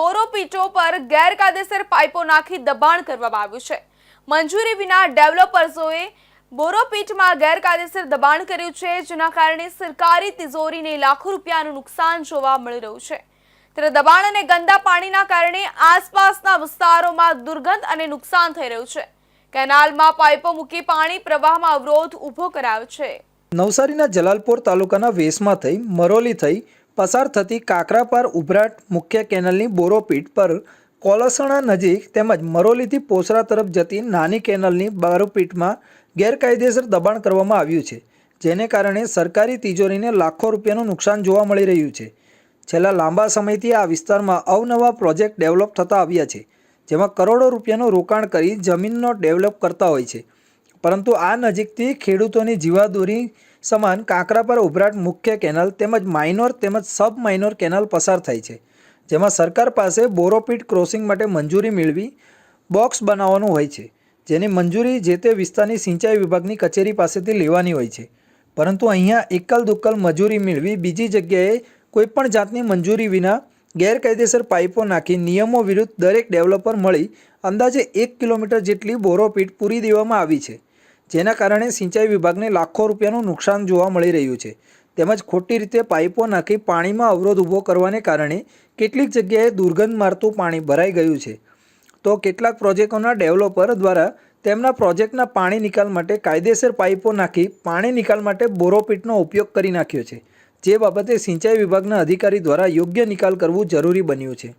બોરોપીટો પર ગેરકાયદેસર પાઇપો નાખી દબાણ કરવામાં આવ્યું છે. મંજૂરી વિના ડેવલપર્સોએ બોરોપીટમાં ગેરકાયદેસર દબાણ કર્યું છે, જેના કારણે સરકારી તિજોરીને લાખો રૂપિયાનું નુકસાન જોવા મળી રહ્યું છે. ત્યારે દબાણ અને ગંદા પાણીના કારણે આસપાસના વિસ્તારોમાં દુર્ગંધ અને નુકસાન થઈ રહ્યું છે. કેનાલમાં પાઇપો મૂકી પાણી પ્રવાહમાં અવરોધ ઊભો કરાયો છે. નવસારીના જલાલપોર તાલુકાના વેસમાં થઈ, મરોલી થઈ પસાર થતી કાકરાપાર ઉભરાટ મુખ્ય કેનલની બોરોપીટ પર કોલસણા નજીક તેમજ મરોલીથી પોસરા તરફ જતી નાની કેનલની બારોપીટમાં ગેરકાયદેસર દબાણ કરવામાં આવ્યું છે, જેને કારણે સરકારી તિજોરીને લાખો રૂપિયાનું નુકસાન જોવા મળી રહ્યું છે. છેલ્લા લાંબા સમયથી આ વિસ્તારમાં અવનવા પ્રોજેક્ટ ડેવલપ થતા આવ્યા છે, જેમાં કરોડો રૂપિયાનું રોકાણ કરી જમીનનો ડેવલપ કરતા હોય છે. પરંતુ આ નજીકથી ખેડૂતોની જીવાદોરી સમાન કાંકરા પર ઉભરાટ મુખ્ય કેનલ તેમજ માઇનોર તેમજ સબ માઇનોર કેનલ પસાર થાય છે. જેમાં સરકાર પાસે બોરોપીટ ક્રોસિંગ માટે મંજૂરી મેળવી બોક્સ બનાવવાનું હોય છે. જેની મંજૂરી જે તે વિસ્તારની સિંચાઈ વિભાગની કચેરી પાસેથી લેવાની હોય છે. પરંતુ અહીંયા એકલ દુક્કલ મજૂરી મેળવી બીજી જગ્યાએ કોઈપણ જાતની મંજૂરી વિના ગેરકાયદેસર પાઇપો નાખી નિયમો વિરુદ્ધ દરેક ડેવલપર મળી અંદાજે એક કિલોમીટર જેટલી બોરોપીટ પૂરી દેવામાં આવી છે. જેના કારણે સિંચાઈ વિભાગને લાખો રૂપિયાનું નુકસાન જોવા મળી રહ્યું છે. તેમજ ખોટી રીતે પાઇપો નાખી પાણીમાં અવરોધ ઊભો કરવાને કારણે કેટલીક જગ્યાએ દુર્ગંધ મારતું પાણી ભરાઈ ગયું છે. તો કેટલાક પ્રોજેક્ટોના ડેવલપર દ્વારા તેમના પ્રોજેક્ટના પાણી નિકાલ માટે કાયદેસર પાઇપો નાખી પાણી નિકાલ માટે બોરોપીટનો ઉપયોગ કરી નાખ્યો છે. જે બાબતે સિંચાઈ વિભાગના અધિકારી દ્વારા યોગ્ય નિકાલ કરવું જરૂરી બન્યું છે.